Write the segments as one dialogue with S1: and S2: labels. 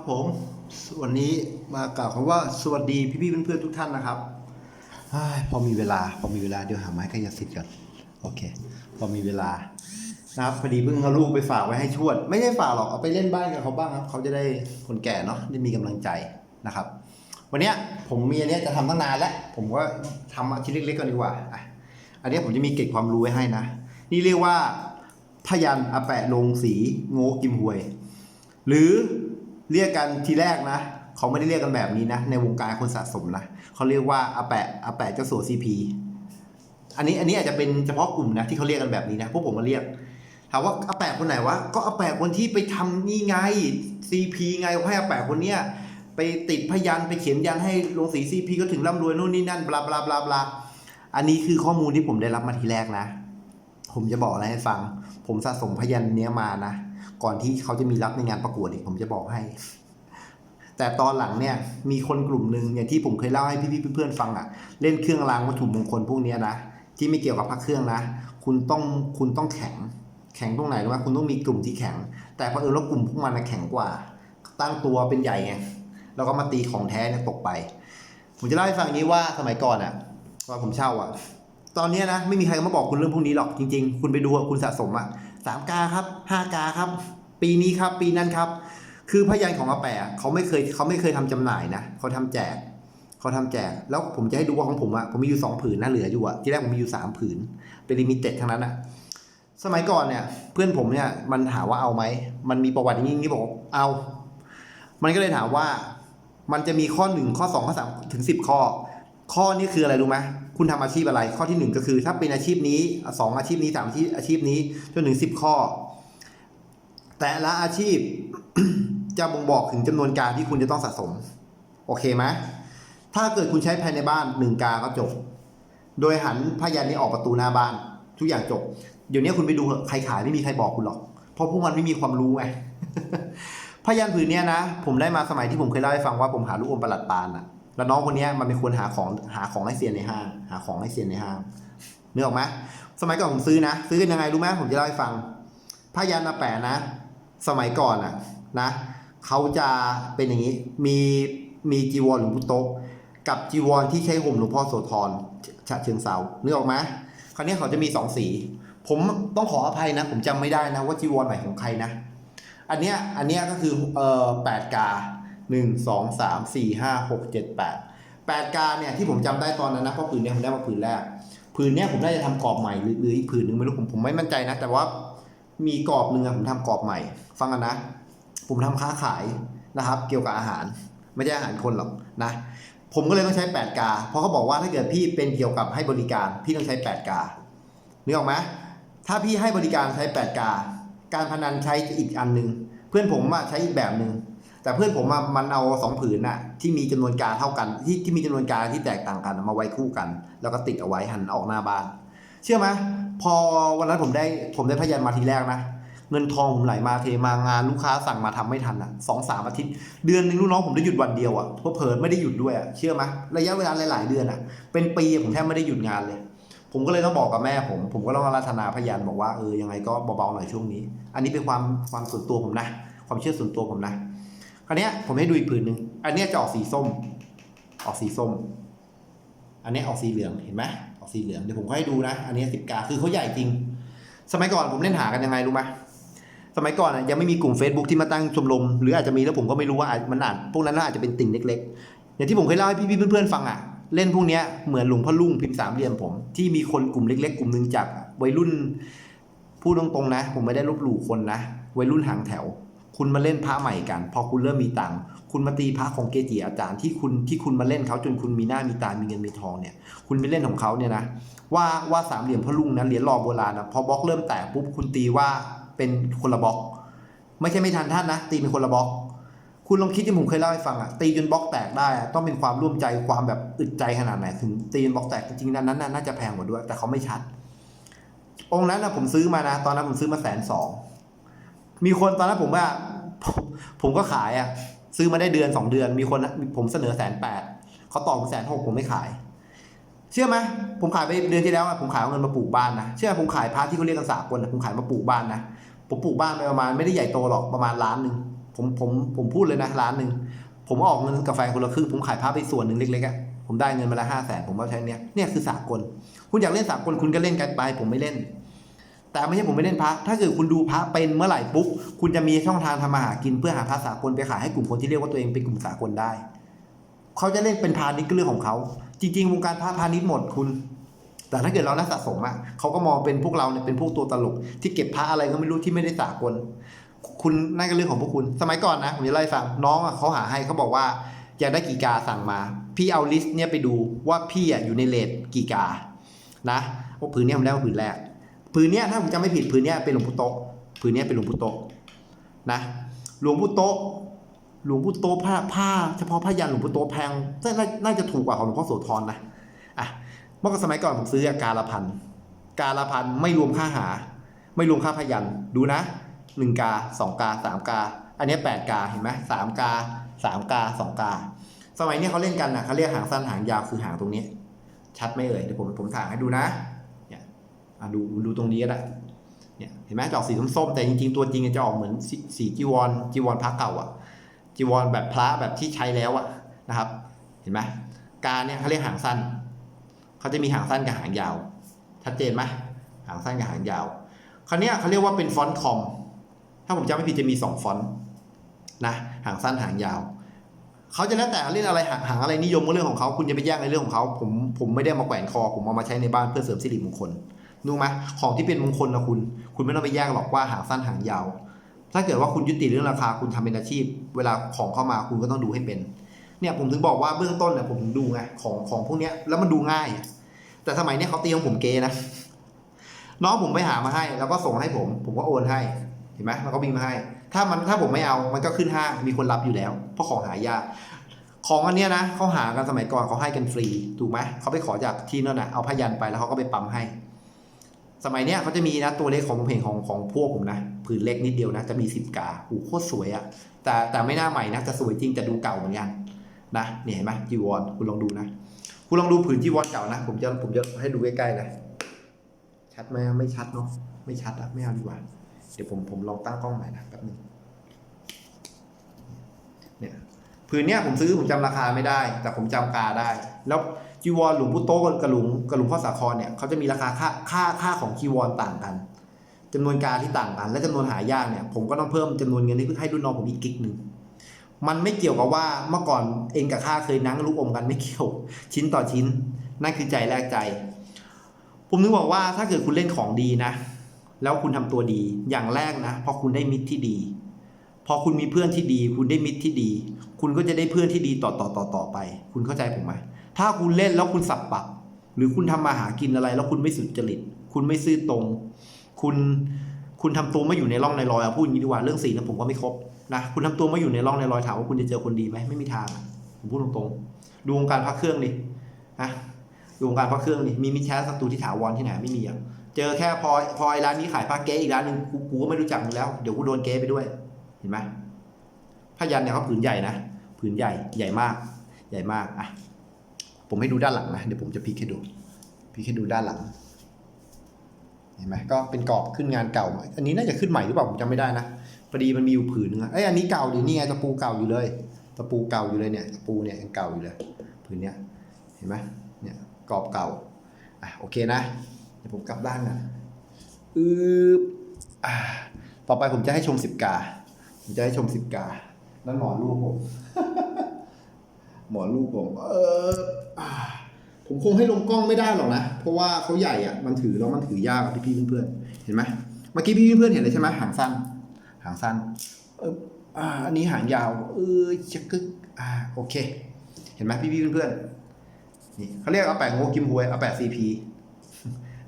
S1: ครับผมวันนี้มากล่าวคำว่าสวัสดีพี่ๆเพื่อนๆทุกท่านนะครับเฮ้ยพอมีเวลาพอมีเวลาเดี๋ยวหาไม้ขยสิทธิ์ก่อนโอเค พอมีเวลานะครับพอดีเพิ่งเอาลูกไปฝากไว้ให้ชวด ไม่ใช่ฝากหรอกเอาไปเล่นบ้านกับเขาบ้างครับ เขาจะได้คนแก่เนาะได้มีกำลังใจนะครับ วันนี้ผมมีอันนี้จะทำตั้งนานแล้ว ผมก็ทำอาชิ้นเล็กๆก่อนดีกว่าอะอันนี้ผมจะมีเกร็ดความรู้ไว้ให้นะ นี่เรียกว่าพยันอาแปะลงสีโง่กิมหวย หรือ เรียกกันทีแรกนะเขาไม่ได้เรียกกันแบบนี้นะ ในวงการคนสะสมนะเขาเรียกว่าอาแปะอาแปะเจ้าสัวซีพีอันนี้อันนี้อาจจะเป็นเฉพาะกลุ่มนะที่เขาเรียกกันแบบนี้นะพวกผมมาเรียกถามว่าอาแปะคนไหนวะก็อาแปะคนที่ไปทำนี่ไงซีพีไงให้อาแปะคนเนี้ยไปติดพยันไปเขียนยันให้ลงสีซีพีก็ถึงร่ำรวยนู่นนี่นั่นบลาบลาบลาบลาอันนี้คือข้อมูลที่ผมได้รับมาทีแรกนะ ผมจะบอกอะไรให้ฟัง ผมสะสมพยันเนี้ยมานะ ก่อนที่เขาจะมีรับในงานประกวดเนี่ยผมจะบอกให้ แต่ตอนหลังเนี่ย มีคนกลุ่มหนึ่งเนี่ยที่ผมเคยเล่าให้พี่ๆเพื่อนๆฟังอะ่ะ เล่นเครื่องรางวัตถุมงคลพวกนี้นะที่ไม่เกี่ยวกับพักเครื่องนะ คุณต้องคุณต้องแข็ง แข็งตรงไหนรู้ไหมคุณต้องมีกลุ่มที่แข็ง แต่พอเออแล้วกลุ่มพวกมันแข็งกว่า ตั้งตัวเป็นใหญ่ไงแล้วก็มาตีของแท้เนี่ยตกไป ผมจะเล่าให้ฟังนี้ว่าสมัยก่อนอะ่ะตอนผมเช่าอะ่ะ ตอนนี้นะไม่มีใครมาบอกคุณเรื่องพวกนี้หรอกจริง ๆ คุณไปดูคุณสะสมอะ่ะ 3กาครับ5กาครับ ปีนี้ครับ ปีนั้นครับ คือพยานของอาแปะเขาไม่เคยเขาไม่เคยทำจำหน่ายนะเขาทำแจกเขาทำแจก แล้วผมจะให้ดูว่าของผมอะผมมีอยู่ 2 ผืนนะเหลืออยู่อะที่แรกผมมีอยู่ 3 ผืน เป็นลิมิเต็ดทั้งนั้นอะสมัยก่อนเนี่ย เพื่อนผมเนี่ยมันถามว่าเอาไหมมันมีประวัติอย่างนี้บอกเอา มันก็เลยถามว่ามันจะมีข้อหนึ่งข้อสองข้อสามถึงสิบข้อ ข้อนี้คืออะไรรู้ไหม คุณทำอาชีพอะไร ข้อที่หนึ่งก็คือ ถ้าเป็นอาชีพนี้สองอาชีพนี้สามอาชีพอาชีพนี้จนถึงสิบข้อ แต่ละอาชีพจะบ่งบอกถึงจำนวนการที่คุณจะต้องสะสม โอเคไหมถ้าเกิดคุณใช้ภายในบ้านหนึ่งกาก็จบ โดยหันพยันนี้ออกประตูหน้าบ้าน ทุกอย่างจบ เดี๋ยวนี้คุณไปดูเถอะใครขายไม่มีใครบอกคุณหรอก เพราะพวกมันไม่มีความรู้ไงพยันผืนเนี้ยนะ ผมได้มาสมัยที่ผมเคยเล่าให้ฟังว่าผมหาลูกอมประหลัดปานอะ แล้วน้องคนนี้มันเป็นคนหาของหาของให้เซียนในห้างหาของให้เซียนในห้างนึกออกไหมสมัยก่อนผมซื้อนะซื้อกันยังไงรู้ไหมผมจะเล่าให้ฟังพยันอาแปะนะ สมัยก่อนอะนะเขาจะเป็นอย่างนี้มีมีจีวรหลวงพุโตกับจีวรที่ใช้ห่มหลวงพ่อโสธรฉะเชิงเซาเนึกออกไหมคราวนี้เขาจะมีสองสี ผมต้องขออภัยนะ ผมจำไม่ได้นะว่าจีวรไหนของใครนะ อันเนี้ยอันเนี้ยก็คือเอ่อแปดกา หนึ่งสองสามสี่ห้าหกเจ็ดแปดแปดกาเนี่ยที่ผมจำได้ตอนนั้นนะเพราะผืนเนี้ยผมได้มาผืนแรกผืนเนี้ยผมน่าจะทำกรอบใหม่หรือหรืออีกผืนหนึ่งไม่รู้ผมผมไม่มั่นใจนะ แต่ว่ามีกรอบหนึ่งอะผมทำกรอบใหม่ ฟังกันนะ ผมทำค้าขายนะครับ เกี่ยวกับอาหาร ไม่ใช่อาหารคนหรอกนะ ผมก็เลยต้องใช้ 8 กา เพราะเขาบอกว่าถ้าเกิดพี่เป็นเกี่ยวกับให้บริการ พี่ต้องใช้ 8 กานึกออกไหมถ้าพี่ให้บริการใช้ 8 กา การพนันใช้อีกอันหนึ่งเพื่อนผมอะใช้อีกแบบหนึ่ง แต่เพื่อนผมมันเอาสองผืนน่ะที่มีจำนวนกาเท่ากัน ที่ที่มีจำนวนกาที่แตกต่างกันมาไว้คู่กัน แล้วก็ติดเอาไว้หันออกหน้าบ้าน เชื่อไหมพอวันนั้นผมได้ผมได้พยันมาทีแรกนะเงินทองผมไหลมาเทมางานลูกค้าสั่งมาทำไม่ทันอะสองสามอาทิตย์ เดือนหนึ่งลูกน้องผมได้หยุดวันเดียวอะเพราะเผลอไม่ได้หยุดด้วยอะเชื่อไหมระยะเวลาหลาย ๆ เดือนอะ เป็นปีผมแทบไม่ได้หยุดงานเลย ผมก็เลยต้องบอกกับแม่ผม ผมก็ต้องราธนาพยานบอกว่าเออยังไงก็เบาๆหน่อยช่วงนี้ อันนี้เป็นความความส่วนตัวผมนะ ความเชื่อส่วนตัวผมนะ คราวเนี้ยผมให้ดูอีกผืนหนึ่งอันเนี้ยจะออกสีส้ม ออกสีส้ม อันเนี้ยออกสีเหลืองเห็นไหมออกสีเหลืองเดี๋ยวผมก็ให้ดูนะ อันเนี้สิบกาคือเขาใหญ่จริง สมัยก่อนผมเล่นหากันยังไงรู้ไหมสมัยก่อนอะยังไม่มีกลุ่ม Facebook ที่มาตั้งชมรมหรืออาจจะมีแล้วผมก็ไม่รู้ว่าอาจมันอาจพวกนั้นน่าอาจจะเป็นติ่งเล็ก ๆ อย่างที่ผมเคยเล่าให้พี่ๆเพื่อนๆฟังอะเล่นพวกเนี้ยเหมือนหลวงพ่อลุงพิมพ์สามเหลี่ยมผม ที่มีคนกลุ่มเล็ก ๆ กลุ่มหนึ่งจากวัยรุ่นพูดตรงๆนะ ผมไม่ได้ลบหลู่คนนะ วัยรุ่นหางแถว คุณมาเล่นพระใหม่กัน พอคุณเริ่มมีตังค์คุณมาตีพระของเกจิอาจารย์ที่คุณที่คุณมาเล่นเขาจนคุณมีหน้ามีตามีเงินมีทองเนี่ย คุณไปเล่นของเขาเนี่ยนะว่าว่าสามเหลี่ยมพ่อลุงนะเหรียญรอโบราณนะพอบล็อกเริ่มแตกปุ๊บคุณตีว่าเป็นคนละบล็อก ไม่ใช่ไม่ทันท่านนะ ตีเป็นคนละบล็อก คุณลองคิดที่ผมเคยเล่าให้ฟังอะตีจนบล็อกแตกได้อะต้องเป็นความร่วมใจความแบบอึดใจขนาดไหนถึงตีจนบล็อกแตกจริงๆนั้นนั้นน่ะน่าจะแพงกว่าด้วย แต่เขาไม่ชัด องค์นั้นนะผมซื้อมานะ ตอนนั้นผมซื้อมาแสนสอง มีคนตอนนั้นผมว่า ผมก็ขายอะ ซื้อมาได้เดือนสองเดือน มีคนผมเสนอแสนแปดเขาต่อผมแสนหกผมไม่ขาย เชื่อไหมผมขายไปเดือนที่แล้วอะผมขายเอาเงินมาปลูกบ้านนะเชื่อไหมผมขายพระที่เขาเรียกกันสากลนะผมขายมาปลูกบ้านนะผมปลูกบ้านไปประมาณไม่ได้ใหญ่โตหรอกประมาณล้านหนึ่งผมผมผมพูดเลยนะร้านหนึ่งผมออกเงินกับแฟนคนละครึ่งผมขายผ้าไปส่วนหนึ่งเล็กๆอะผมได้เงินมาละห้าแสนผมก็ใช้เนี้ยเนี่ยคือสากล คุณอยากเล่นสากลคุณก็เล่นกันไป ผมไม่เล่น แต่ไม่ใช่ผมไม่เล่นพระถ้าเกิดคุณดูพระเป็นเมื่อไหร่ปุ๊บคุณจะมีช่องทางทำมาหากินเพื่อหาพระสากลไปขายให้กลุ่มคนที่เรียกว่าตัวเองเป็นกลุ่มสากลได้ เขาจะเล่นเป็นพาณิชย์ก็เรื่องของเขา จริงๆวงการพระพาณิชย์หมดคุณ แต่ถ้าเกิดเรานักสะสมอะเขาก็มองเป็นพวกเราเนี่ยเป็นพวกตัวตลก ที่เก็บพระอะไรก็ไม่รู้ที่ไม่ได้สากล คุณนั่นก็เรื่องของพวกคุณ สมัยก่อนนะผมจะเล่ฟังน้องอะเขาหาให้เขาบอกว่าอยากได้กี่กาสั่งมา พี่เอาลิสต์เนี่ยไปดูว่าพี่อะอยู่ในเลทกี่กานะว่าผืนนี้ผมได้มาผืนแรก ผืนเนี้ยถ้าผมจำไม่ผิดผืนเนี้ยเป็นหลวงปู่โตผืนเนี้ยเป็นหลวงปู่โตนะ หลวงปู่โตหลวงปู่โตผ้าผ้า เฉพาะผ้ายันหลวงปู่โตแพงน่าน่าจะถูกกว่าของหลวงพ่อโสธรนะอะเมื่อก่อนสมัยก่อนผมซื้อกาละพันกาละพันไม่รวมค่าหา ไม่รวมค่าพยันดูนะหนึ่งกาสองกาสามกา อันนี้แปดกาเห็นไหมสามกาสามกาสองกา สมัยนี้เขาเล่นกันนะเขาเรียกหางสั้นหางยาวคือหางตรงนี้ ชัดไหมเอ่ยเดี๋ยวผมผมถ่ายให้ดูนะ อะดูดูตรงนี้ก็ได้เนี่ยเห็นไหมจะออกสีส้มๆแต่จริงๆตัวจริงจะออกเหมือนสสีจีวรจีวรพระเก่าอะจีวรแบบพระแบบที่ใช้แล้วอะนะครับ เห็นไหมการเนี่ยเขาเรียกหางสั้นเขาจะมีหางสั้นกับหางยาวชัดเจนไหมหางสั้นกับหางยาวคราวนี้เขาเรียกว่าเป็นฟอนต์คอมถ้าผมจำไม่ผิดจะมีสองฟอนต์นะหางสั้นหางยาวเขาจะแล้วแต่เล่นอะไรหาหางอะไรนิยมก็เรื่องของเขาคุณจะไปแย่งในเรื่องของเขาผมผมไม่ได้มาแขวนคอ ผมเอามาใช้ในบ้านเพื่อเสริมสิริมงคล รู้ไหมของที่เป็นมงคลนะคุณ คุณไม่ต้องไปแย่งหรอกว่าหางสั้นหางยาว ถ้าเกิดว่าคุณยุติเรื่องราคาคุณทำเป็นอาชีพ เวลาของเข้ามาคุณก็ต้องดูให้เป็น เนี่ยผมถึงบอกว่าเบื้องต้นเนี่ยผมดูไงของของพวกเนี้ยแล้วมันดูง่าย แต่สมัยเนี้ยเขาตีของผมเกนะน้องผมไปหามาให้ แล้วก็ส่งให้ผม ผมก็โอนให้เห็นไหมแล้วก็บินมาให้ ถ้ามันถ้าผมไม่เอามันก็ขึ้นห้างมีคนรับอยู่แล้ว เพราะของหายากของอันเนี้ยนะเขาหากันสมัยก่อนเขาให้กันฟรีถูกไหมเขาไปขอจากที่นั่นนะเอาพยันไปแล้วเขาก็ไปปั๊มให้ สมัยเนี้ยเขาจะมีนะตัวเล็กของผมเห็นของของพวกผมนะผืนเล็กนิดเดียวนะจะมีสิบกาโอ้โหโคตรสวยอะแต่แต่ไม่น่าใหม่นะจะสวยจริงแต่ดูเก่าเหมือนกันนะเนี่ยเห็นไหมจีวรคุณลองดูนะ คุณลองดูผืนจีวรเก่านะ ผมจะผมจะให้ดูใกล้ๆเลยชัดไหมไม่ชัดเนาะไม่ชัดอะไม่เอาดีกว่า เดี๋ยวผมผมลองตั้งกล้องใหม่นะแป๊บนึงเนี่ย ผืนเนี้ยผมซื้อผมจำราคาไม่ได้ แต่ผมจำกาได้ แล้วจีวรหลวงพุโตกับหลวงกับหลวงพ่อสาครเนี่ยเขาจะมีราคาค่าค่าค่าของจีวรต่างกันจำนวนกาที่ต่างกัน และจำนวนหายากเนี่ยผมก็ต้องเพิ่มจำนวนเงินให้ให้รุ่นน้องผมอีกกิ๊กหนึ่งมันไม่เกี่ยวกับว่าเมื่อก่อนเองกับข้าเคยนั่งลูกอมกันไม่เกี่ยวชิ้นต่อชิ้น นั่นคือใจแลกใจ ผมนึกบอกว่าถ้าเกิดคุณเล่นของดีนะ แล้วคุณทำตัวดีอย่างแรกนะพอคุณได้มิตรที่ดี พอคุณมีเพื่อนที่ดี คุณได้มิตรที่ดี คุณก็จะได้เพื่อนที่ดีต่อต่อต่อต่อไป คุณเข้าใจผมไหมถ้าคุณเล่นแล้วคุณสับปรับ หรือคุณทำมาหากินอะไร แล้วคุณไม่สุจริต คุณไม่ซื่อตรง คุณคุณทำตัวไม่อยู่ในร่องในรอยอะพูดอย่างนี้ดีกว่าเรื่องสีนะผมก็ไม่ครบนะคุณทำตัวไม่อยู่ในร่องในรอยถามว่าคุณจะเจอคนดีไหมไม่มีทางผมพูดตรงๆดูวงการพักเครื่องดินะดูวงการพักเครื่องดิมีมิตรแท้ศัตรูที่ถาวรที่ไหนไม่มีอะเจอแค่พอพอไอ้ร้านนี้ขายผ้าเก๊อีกร้านหนึ่งกูกูก็ไม่รู้จักมึงแล้วเดี๋ยวกูโดนเก๊ไปด้วย เห็นไหมผ้ายันเนี่ยเขาผืนใหญ่นะ ผืนใหญ่ใหญ่มาก ใหญ่มากอะผมให้ดูด้านหลังนะเดี๋ยวผมจะพลิกให้ดูพลิกให้ดูด้านหลังเห็นไหมก็เป็นกรอบขึ้นงานเก่าอันนี้น่าจะขึ้นใหม่หรือเปล่าผมจำไม่ได้นะพอดีมันมีอยู่ผืนนึงอะเอ้อันนี้เก่าดินี่ไงตะปูเก่าอยู่เลยตะปูเก่าอยู่เลยเนี่ยตะปูเนี่ยยังเก่าอยู่เลยผืนเนี้ยเห็นไหมเนี่ยกรอบเก่าอะโอเคนะเดี๋ยวผมกลับด้านนะอืบอ่าต่อไปผมจะให้ชมสิบกา ผมจะให้ชมสิบกา นั่นหมอลูกผม หมอลูกผม เอออ่าผมคงให้ลงกล้องไม่ได้หรอกนะ เพราะว่าเขาใหญ่อะมันถือแล้วมันถือยากอะพี่เพื่อนเห็นไหมเมื่อกี้พี่เพื่อนเห็นเลยใช่ไหมหางสั้น หางสั้น เอออันนี้หางยาว เออจะกึกอ่าโอเค เห็นไหมพี่ๆเพื่อนๆนี่เขาเรียกเอาแปะโงกิมหวยเอาแปะซีพี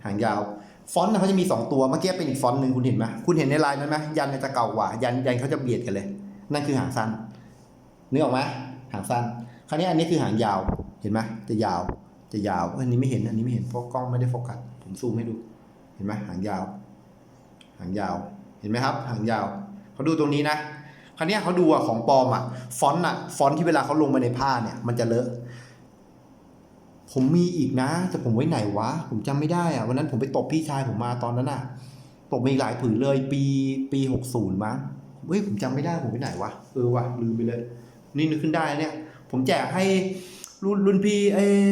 S1: หางยาว ฟอนต์นะเขาจะมี2ตัวเมื่อกี้เป็นอีกฟอนต์หนึ่งคุณเห็นไหมคุณเห็นในลายนั้นไหมยันจะเก่ากว่า ยันยันเขาจะเบียดกันเลย นั่นคือหางสั้นนึกออกไหมหางสั้น คราวนี้อันนี้คือหางยาวเห็นไหมจะยาวจะยาวอันนี้ไม่เห็นอันนี้ไม่เห็นเพราะกล้องไม่ได้โฟกัสผมซูมให้ดู เห็นไหมหางยาว หางยาว เห็นไหมครับ หางยาวเขาดูตรงนี้นะคราวนี้เขาดูอะของปลอมอะฟอนต์อะฟอนต์ที่เวลาเขาลงไปในผ้าเนี่ย มันจะเลอะผมมีอีกนะ แต่ผมไว้ไหนวะ ผมจำไม่ได้อะวันนั้นผมไปตบพี่ชายผมมาตอนนั้นอะตบมีหลายผืนเลย ปีปีหกศูนย์มั้ง เฮ้ยผมจำไม่ได้ผมไปไหนวะเออวะลืมไปเลย นี่นึกขึ้นได้เนี่ย ผมแจกให้รุ่นรุ่นพี่เออ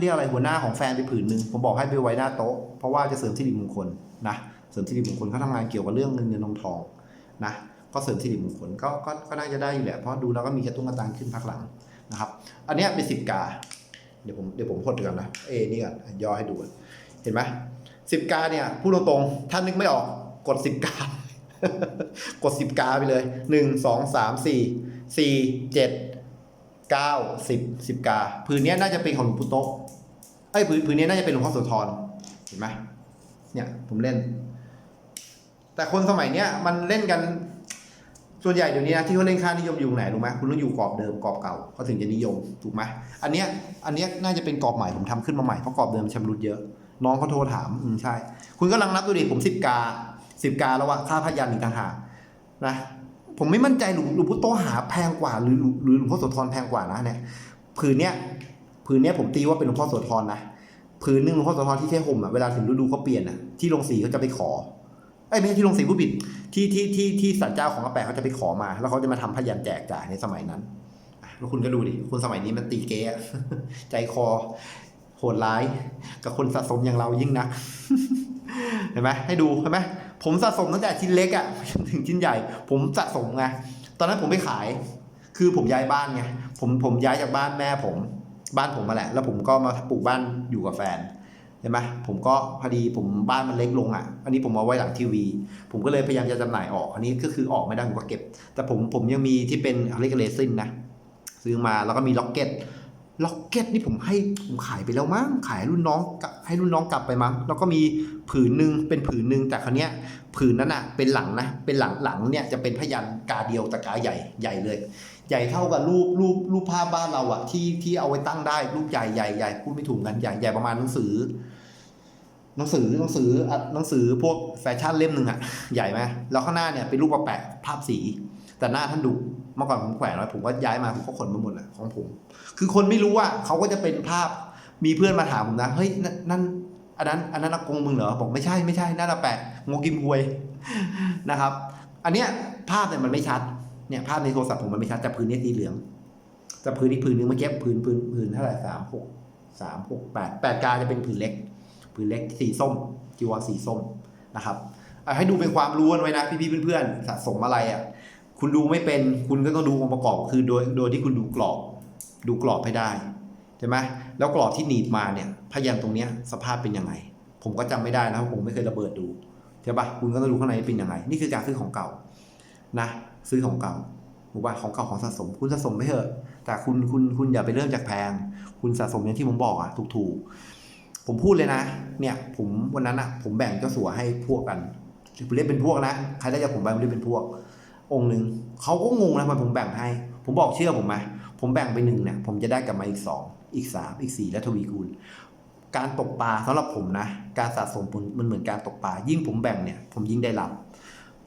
S1: เรียกอะไรหัวหน้าของแฟนไปผืนหนึ่งผมบอกให้ไปไว้หน้าโต๊ะเพราะว่าจะเสริมสิริมงคลนะเสริมสิริมงคลเขาทำงานเกี่ยวกับเรื่องเงินเงินทองทองนะก็เสริมสิริมงคลก็ก็ก็น่าจะได้อยู่แหละเพราะดูแล้วก็มีกระตุ้งกระตังขึ้นพักหลังนะครับ อันนี้เป็นสิบกาเดี๋ยวผมเดี๋ยวผมพดกันนะเอนี่ก่อนย่อให้ดูก่อนเห็นไหมสิบกาเนี่ยพูดตรงๆถ้านึกไม่ออกกดสิบกา กดสิบกาไปเลยหนึ่งสองสามสี่สี่เจ็ดเก้าสิบสิบกาผืนนี้น่าจะเป็นของหลวงปู่โต๊ะไอ้ยผืนผืนนี้น่าจะเป็นหลวงพ่อโสธรเห็นไหมเนี่ยผมเล่น แต่คนสมัยเนี้ยมันเล่นกันส่วนใหญ่เดี๋ยวนี้นะที่เขาเล่นค่านิยมอยู่ไหนรู้ไหมคุณต้องอยู่กรอบเดิมกรอบเก่าเขาถึงจะนิยมถูกไหมอันเนี้ยอันเนี้ยน่าจะเป็นกรอบใหม่ผมทำขึ้นมาใหม่เพราะกรอบเดิมชำรุดเยอะ น้องเขาโทรถามอืมใช่ คุณก็ลังนับดูดิผมสิบกา สิบกาแล้วว่าค่าพยันอีกต่างหากนะผมไม่มั่นใจหลวงหลวงพุทโตหาแพงกว่าหรือหรือหลวงพ่อโสธรแพงกว่านะเนี่ยผืนเนี้ยผืนเนี้ยผมตีว่าเป็นหลวงพ่อโสธรนะผืนหนึ่งหลวงพ่อโสธรที่เทห่มอะเวลาถึงฤดูเขาเปลี่ยนอะที่โรงสีเขาจะไปขอเอ้ไม่ใช่ที่โรงสีผู้ผิดที่ที่ที่ที่สันเจ้าของอาแปะเขาจะไปขอมา แล้วเขาจะมาทำพยันแจกจ่ายในสมัยนั้นแล้วคุณก็ดูดิคนสมัยนี้มันตีเก๊ใจคอโหดร้าย กับคนสะสมอย่างเรายิ่งนักเห็นไหมให้ดูเห็นไหม ผมสะสมตั้งแต่ชิ้นเล็กอะ่ะถึงชิ้นใหญ่ ผมสะสมไงตอนนั้นผมไปขาย คือผมย้ายบ้านไงผมผมย้ายจากบ้านแม่ผม บ้านผมมาแหละ แล้วผมก็มาปลูกบ้านอยู่กับแฟนเห็นไหมผมก็พอดีผมบ้านมันเล็กลงอะ่ะ อันนี้ผมเอาไว้หลังทีวี ผมก็เลยพยายามจะจำหน่ายออก อันนี้ก็คือออกไม่ได้ผมก็เก็บ แต่ผมผมยังมีที่เป็นอะไรกันเลซินนะซื้อมาแล้วก็มีล็อกเก็ต ล็อกเก็ตนี่ผมให้ผมขายไปแล้วมั้งขายรุ่นน้องให้รุ่นน้องกลับไปมั้งแล้วก็มีผืนหนึ่งเป็นผืนหนึ่งแต่ครั้เนี้ยผืนนั้นอะเป็นหลังนะเป็นหลังหลังเนี่ยจะเป็นพยันกาเดียวแต่กาใหญ่ใหญ่เลย ใหญ่เท่ากับรูปรูปรูปภาพบ้านเราอะที่ที่เอาไว้ตั้งได้รูปใหญ่ใหญ่ใหญ่พูดไม่ถูกกันใหญ่ใหญ่ประมาณหนังสือ หนังสือหนังสือหนังสือพวกแฟชั่นเล่มหนึ่งอะใหญ่ไหมแล้วข้างหน้าเนี่ยเป็นรูปแปะภาพสี แต่หน้าท่านดุ เมื่อก่อนผมแขวนไว้ผมก็ย้ายมาผมก็ขนมาหมดแหละของผม คือคนไม่รู้ว่าเขาก็จะเป็นภาพมีเพื่อนมาถามผมนะเฮ้ยนั่นอันนั้นอันนั้นอากงมึงเหรอบอกไม่ใช่ไม่ใช่นั่นละแปะงกิมฮวยนะครับ อันเนี้ยภาพเนี่ยมันไม่ชัดเนี่ยภาพในโทรศัพท์ผมมันไม่ชัดแต่พื้นนี้สีเหลืองแต่พื้นอีกพื้นนึงเมื่อกี้พื้นพื้นพื้นเท่าไหร่สามหกสามหกแปดแปดกาจะเป็นพื้นเล็กพื้นเล็กสีส้มจีวรสีส้มนะครับให้ดูเป็นความรู้กันไว้นะพี่ๆเพื่อนๆสะสมอะไรอะ คุณดูไม่เป็นคุณก็ต้องดูองค์ประกอบคือโดยโดยที่คุณดูกรอบ ดูกรอบให้ได้ใช่ไหมแล้วกรอบที่หนีบมาเนี่ยพยันตรงเนี้ยสภาพเป็นยังไง ผมก็จำไม่ได้นะผมไม่เคยระเบิดดูใช่ปะคุณก็ต้องดูข้างในเป็นยังไง นี่คือการซื้อของเก่านะ ซื้อของเก่าถูกป่ะของเก่าของสะสม คุณสะสมไม่เถอะ แต่คุณคุณคุณอย่าไปเริ่มจากแพง คุณสะสมอย่างที่ผมบอกอะถูกถูกผมพูดเลยนะ เนี่ยผมวันนั้นอะผมแบ่งเจ้าสัวให้พวกกันผมเรียกเป็นพวกนะ ใครได้จากผมไปผมเรียกเป็นพวก องค์หนึ่งเขาก็งงนะทำไมผมแบ่งให้ ผมบอกเชื่อผมไหมผมแบ่งไปหนึ่งเนี่ยผมจะได้กลับมาอีกสองอีกสามอีกสี่และทวีคูณ การตกปลาสำหรับผมนะ การสะสมมันมันเหมือนการตกปลายิ่งผมแบ่งเนี่ย ผมยิ่งได้รับ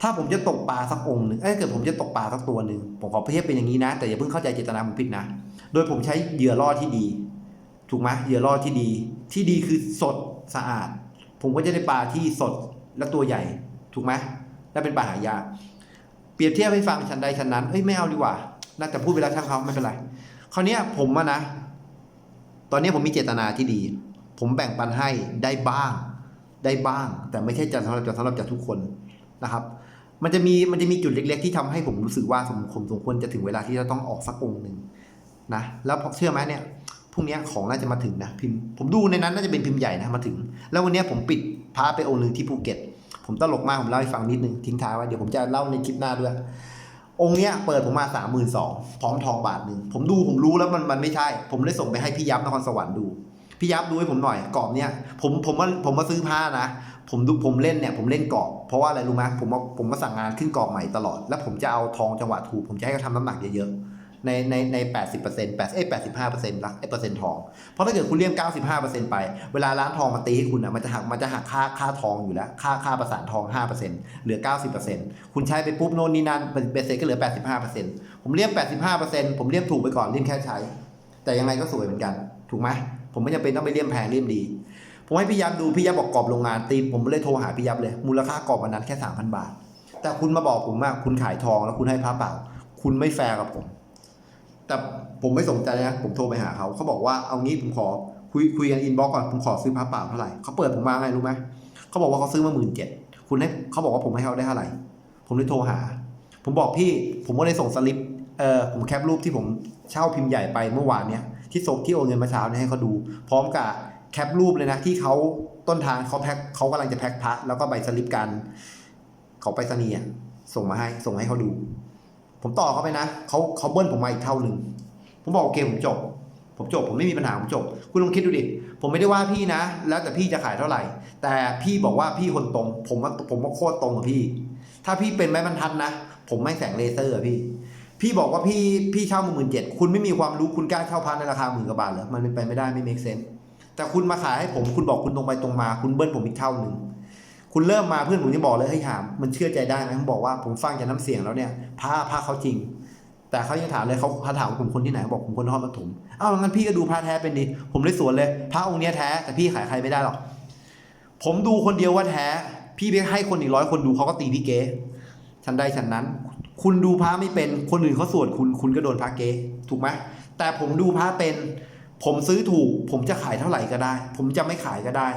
S1: ถ้าผมจะตกปลาสักองค์หนึ่งเอ้ยเกิดผมจะตกปลาสักตัวหนึ่งผมขอเทียบเป็นอย่างนี้นะ แต่อย่าเพิ่งเข้าใจเจตนาผมผิดนะ โดยผมใช้เหยื่อล่อที่ดี ถูกไหมเหยื่อล่อที่ดี ที่ดีคือสดสะอาด ผมก็จะได้ปลาที่สดและตัวใหญ่ ถูกไหมและเป็นปลาหายาก เปรียบเทียบให้ฟังชั้นใดชั้นนั้นเฮ้ยไม่เอาดีกว่าน่าจะพูดไปแล้วช่างเขาไม่เป็นไรคราวเนี้ยผมอะนะ ตอนนี้ผมมีเจตนาที่ดี ผมแบ่งปันให้ได้บ้าง ได้บ้าง แต่ไม่ใช่จะสำหรับจะสำหรับจะทุกคนนะครับ มันจะมีมันจะมีจุดเล็ก ๆ ที่ทำให้ผมรู้สึกว่าสมผมสมควรจะถึงเวลาที่จะต้องออกสักองค์หนึ่งนะแล้วพอเชื่อไหมเนี่ยพรุ่งนี้ของน่าจะมาถึงนะพิมพ์ผมดูในนั้นน่าจะเป็นพิมพ์ใหญ่นะมาถึง แล้ววันนี้ผมปิดพาไปองค์หนึ่งที่ภูเก็ต ผมตลกมากผมเล่าให้ฟังนิดนึงทิ้งท้ายไว้เดี๋ยวผมจะเล่าในคลิปหน้าด้วย องค์เนี้ยเปิดผมมาสามหมื่นสองพร้อมทองบาทหนึ่งผมดูผมรู้แล้วมันมันไม่ใช่ ผมเลยส่งไปให้พี่ยับนครสวรรค์ดูพี่ยับดูให้ผมหน่อยกรอบเนี้ยผมผมว่าผมมาซื้อผ้านะผมดูผมเล่นเนี่ยผมเล่นกรอบเพราะว่าอะไรรู้ไหมผมมาผมมาสั่งงานขึ้นกรอบใหม่ตลอด แล้วผมจะเอาทองจังหวะถูก ผมจะให้เขาทำน้ำหนักเยอะๆ ในในในแปดสิบเปอร์เซ็นต์แปดเอ้แปดสิบห้าเปอร์เซ็นต์ละไอ้เปอร์เซ็นต์ทอง เพราะถ้าเกิดคุณเลี่ยมเก้าสิบห้าเปอร์เซ็นต์ไป เวลาร้านทองมาตีให้คุณอะมันจะหักมันจะหักค่าค่าทองอยู่แล้ว ค่าค่าประสานทองห้าเปอร์เซ็นต์เหลือเก้าสิบเปอร์เซ็นต์คุณใช้ไปปุ๊บโน่นนี่นั่นเปอร์เซ็นต์ก็เหลือแปดสิบห้าเปอร์เซ็นต์ผมเลี่ยมแปดสิบห้าเปอร์เซ็นต์ผมเลี่ยมถูกไปก่อนเลี่ยมแค่ใช้ แต่ยังไงก็สวยเหมือนกัน ถูกไหมผมไม่จำเป็นต้องไปเลี่ยมแพงเลี่ยมดี ผมให้พี่ยับดูพี่ยับบอกกรอบโรงงานตีผมเลยโทรหาพี่ยับเลย มูลค่ากรอบวันนั้นแค่สามพันบาท แต่คุณมาบอกผมว่าคุณขายทองแล้วคุณให้พระเปล่า คุณไม่แฟร์กับผม แต่ผมไม่สนใจนะผมโทรไปหาเขาเขาบอกว่าเอางี้ผมขอคุยคุยกันอินบ็อกก่อนผมขอซื้อพระเปล่าเท่าไหร่เขาเปิดผมมาไงรู้ไหมเขาบอกว่าเขาซื้อมาหมื่นเจ็ดคุณให้เขาบอกว่าผมให้เขาได้เท่าไหร่ผมเลยโทรหา ผมบอกพี่ผมก็เลยส่งสลิปเออผมแคปรูปที่ผมเช่าพิมพ์ใหญ่ไปเมื่อวานเนี้ยที่ส่งที่โอนเงินมาเช้าเนี่ยให้เขาดู พร้อมกับแคปรูปเลยนะที่เขาต้นทางเขาแพ็คเขากำลังจะแพ็คพระแล้วก็ใบสลิปการเขาไปรษณีย์ส่งมาให้ส่งให้เขาดู ผมต่อเขาไปนะเขาเขาเบิ้ลผมมาอีกเท่าหนึ่งผมบอกโอเคผมจบ ผมจบ ผมไม่มีปัญหาผมจบ คุณลองคิดดูดิผมไม่ได้ว่าพี่นะ แล้วแต่พี่จะขายเท่าไหร่ แต่พี่บอกว่าพี่คนตรง ผมว่าผมว่าโคตรตรงกับพี่ ถ้าพี่เป็นไม้บรรทัดนะ ผมไม่แสงเลเซอร์อะพี่ พี่บอกว่าพี่พี่เช่าหมื่นเจ็ดคุณไม่มีความรู้คุณกล้าเช่าพันในราคาหมื่นกว่าบาทเหรอมันเป็นไปไม่ได้ไม่ make sense แต่คุณมาขายให้ผมคุณบอกคุณตรงไปตรงมา คุณเบิ้ลผมอีกเท่าหนึ่ง คุณเริ่มมาเพื่อนผมจะบอกเลยเฮ้ยหาม มันเชื่อใจได้ไหมผมบอกว่าผมฟังจากน้ำเสียงแล้วเนี่ยพาพาเขาจริง แต่เขายังถามเลยเขาเขาถามผมคนที่ไหนบอกผมคนนครปฐมอ้าวงั้นพี่ก็ดูพระแท้เป็นดิผมเลยสวนเลยพระองค์เนี้ยแท้แต่พี่ขายใครไม่ได้หรอกผมดูคนเดียวว่าแท้ พี่ไปให้คนอีกร้อยคนดูเขาก็ตีพี่เก๋ฉันได้ฉันนั้น คุณดูพระไม่เป็นคนอื่นเขาสวดคุณคุณก็โดนพระเก๋ถูกไหมแต่ผมดูพระเป็น ผมซื้อถูก ผมจะขายเท่าไหร่ก็ได้ ผมจะไม่ขายก็ได้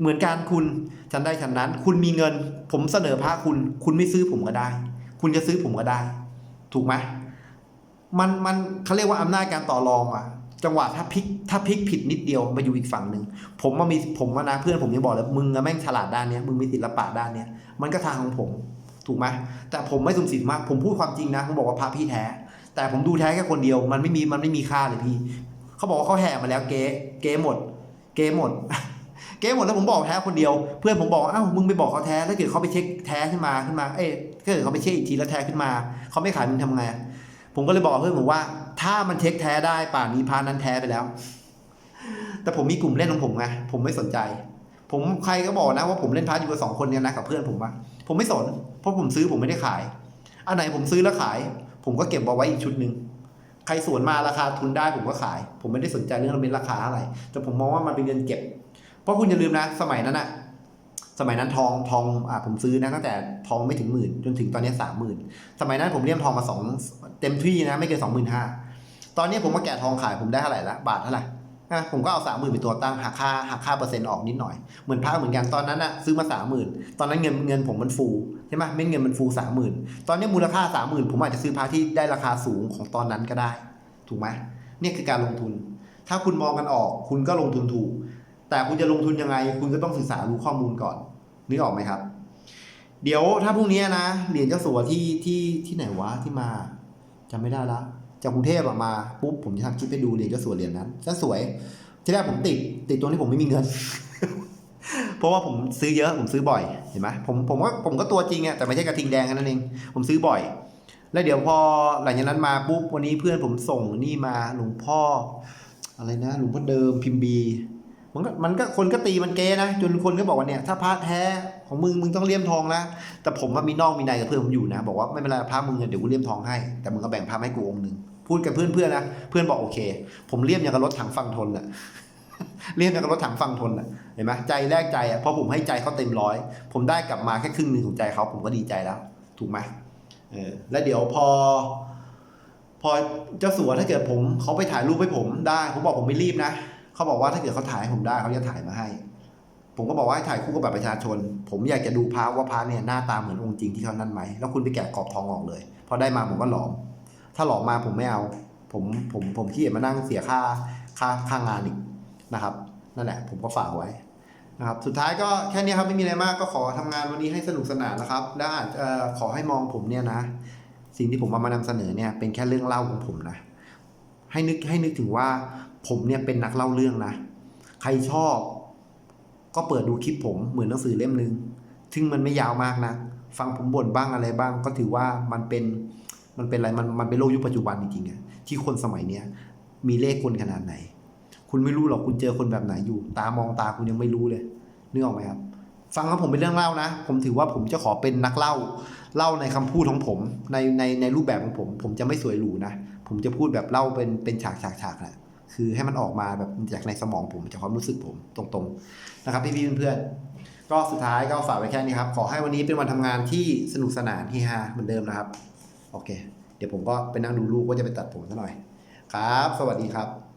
S1: เหมือนการคุณฉันได้ฉันนั้น คุณมีเงิน ผมเสนอพระคุณ คุณไม่ซื้อผมก็ได้ คุณจะซื้อผมก็ได้ ถูกไหมมันมันเขาเรียกว่าอำนาจการต่อรองอะจังหวะถ้าพลิกถ้าพลิกผิดนิดเดียวมาอยู่อีกฝั่งหนึ่งผมมามีผมมานะเพื่อนผมยังบอกเลยมึงอะแม่งฉลาดด้านเนี้ยมึงมีศิลปะด้านเนี้ยมันก็ทางของผม ถูกไหมแต่ผมไม่สุ่มสี่มห้าผมพูดความจริงนะผมบอกว่าพระพี่แท้ แต่ผมดูแท้แค่คนเดียว มันไม่มีมันไม่มีค่าเลยพี่เขาบอกว่าเขาแห่มาแล้วเก๊เก๊หมด เก๊หมด เก๊หมดแล้วผมบอกแท้คนเดียว เพื่อนผมบอกอ้าวมึงไปบอกเขาแท้แล้วเกิดเขาไปเช็คแท้ขึ้นมาขึ้นมา เอ้ยถ้าเกิดเขาไปเช็คอีกทีแล้วแท้ขึ้นมาเขาไม่ขายมึงทำไงผมก็เลยบอกเพื่อนผมว่า ถ้ามันเช็คแท้ได้ป่านนี้พานั้นแท้ไปแล้ว แต่ผมมีกลุ่มเล่นของผมไงผมไม่สนใจ ผมใครก็บอกนะว่าผมเล่นพาร์ทอยู่กับสองคนเนี่ยนะกับเพื่อนผมว่าผมไม่สน เพราะผมซื้อผมไม่ได้ขาย อันไหนผมซื้อแล้วขาย ผมก็เก็บเอาไว้อีกชุดหนึ่งใครสวนมาราคาทุนได้ผมก็ขาย ผมไม่ได้สนใจเรื่องมันเป็นราคาอะไรแต่ผมมองว่ามันเป็นเงินเก็บ ราะคุณอย่าลืมนะ สมัยนั้นอะสมัยนั้นทองทองอ่าผมซื้อนะตั้งแต่ทองไม่ถึงหมื่นจนถึงตอนนี้สามหมื่นสมัยนั้นผมเลี่ยมทองมาสองเต็มที่นะ ไม่เกินสองหมื่นห้าตอนนี้ผมมาแกะทองขายผมได้เท่าไหร่ละบาทเท่าไหร่อะผมก็เอาสามหมื่นเป็นตัวตั้งหักค่าหักค่าเปอร์เซ็นต์ออกนิดหน่อยเหมือนพระเหมือนกันตอนนั้นอะซื้อมาสามหมื่นตอนนั้นเงินเงินผมมันฟูใช่ไหมเม็ดเงินมันฟูสามหมื่นตอนนี้มูลค่าสามหมื่นผมอาจจะซื้อพระที่ได้ราคาสูงของตอนนั้นก็ได้ ถูกไหมเนี่ยคือการลงทุน ถ้าคุณมองกันออก คุณก็ลงทุนถูก แต่คุณจะลงทุนยังไง คุณก็ต้องศึกษารู้ข้อมูลก่อน นึกออกไหมครับ เดี๋ยวถ้าพรุ่งนี้นะเหรียญเจ้าสัวที่ที่ที่ไหนวะที่มาจำไม่ได้ละจากกรุงเทพมาปุ๊บผมจะทำคลิปไปดูเหรียญเจ้าสัวเหรียญนั้นก็สวย ที่แรกผมติดติดตรงที่ผมไม่มีเงิน เพราะว่าผมซื้อเยอะผมซื้อบ่อยเห็นไหมผมผมก็ผมก็ตัวจริงอะแต่ไม่ใช่กระทิงแดงแค่นั้นเองผมซื้อบ่อยแล้วเดี๋ยวพอหลังจากนั้นมาปุ๊บวันนี้เพื่อนผมส่งนี่มาหลวงพ่อ อะไรนะหลวงพ่อเดิมพิมพ์บี มันก็มันก็คนก็ตีมันเกนะจนคนก็บอกว่าเนี่ยถ้าพระแท้ของมึงมึงต้องเลี่ยมทองนะแต่ผมว่ามีนอกมีในกับเพื่อนผมอยู่นะ บอกว่าไม่เป็นไรพระมึงเดี๋ยวกูเลี่ยมทองให้ แต่มึงก็แบ่งพระให้กูองค์หนึ่งพูดกับเพื่อนเพื่อนๆนะเพื่อนบอกโอเค ผมเลี่ยมอย่างกับรถถังฟังทนอะเลี่ยมอย่างกับรถถังฟังทนอะเห็นไหมใจแรกใจอะพอผมให้ใจเขาเต็มร้อยผมได้กลับมาแค่ครึ่งหนึ่งของใจเขาผมก็ดีใจแล้ว ถูกไหมเออแล้วเดี๋ยวพอ พอเจ้าสัวถ้าเกิดผมเขาไปถ่ายรูปให้ผมได้ ผมบอกผมไม่รีบนะ เขาบอกว่าถ้าเกิดเขาถ่ายให้ผมได้เขาจะถ่ายมาให้ ผมก็บอกว่าให้ถ่ายคู่กับบัตรประชาชน ผมอยากจะดูพระว่าพระเนี่ยหน้าตาเหมือนองค์จริงที่เขานั่นไหมแล้วคุณไปแกะกรอบทองออกเลยพอได้มาผมก็หลอม ถ้าหลอมมาผมไม่เอา ผมผมผมขี้เกียจมานั่งเสียค่าค่าค่างานอีกนะครับ นั่นแหละ ผมก็ฝากไว้นะครับ สุดท้ายก็แค่นี้ครับไม่มีอะไรมากก็ขอทำงานวันนี้ให้สนุกสนานนะครับ แล้วอาจขอให้มองผมเนี่ยนะ สิ่งที่ผมเอามานำเสนอเนี่ยเป็นแค่เรื่องเล่าของผมนะ ให้นึกให้นึกถึงว่า ผมเนี่ยเป็นนักเล่าเรื่องนะ ใครชอบ ก็เปิดดูคลิปผมเหมือนหนังสือเล่มหนึ่งซึ่งมันไม่ยาวมากนะ ฟังผมบ่นบ้างอะไรบ้าง ก็ถือว่ามันเป็น มันเป็นอะไร มัน มันเป็นโลกยุคปัจจุบันจริงๆอะที่คนสมัยเนี้ยมีเลขกลขนาดไหน คุณไม่รู้หรอกคุณเจอคนแบบไหนอยู่ ตามองตาคุณยังไม่รู้เลย นึกออกไหมครับ ฟังแล้วผมเป็นเรื่องเล่านะ ผมถือว่าผมจะขอเป็นนักเล่า เล่าในคำพูดของผม ใน ใน ในรูปแบบของผม ผมจะไม่สวยหรูนะ ผมจะพูดแบบเล่าเป็น เป็นฉากฉากฉากแหละ คือให้มันออกมาแบบจากในสมองผมจากความรู้สึกผมตรงๆนะครับพี่ๆเพื่อนๆก็สุดท้ายก็ฝากไว้แค่นี้ครับ ขอให้วันนี้เป็นวันทำงานที่สนุกสนานเฮฮาเหมือนเดิมนะครับ โอเค เดี๋ยวผมก็ไปนั่งดูลูกว่าจะไปตัดผมซะหน่อย ครับ สวัสดีครับ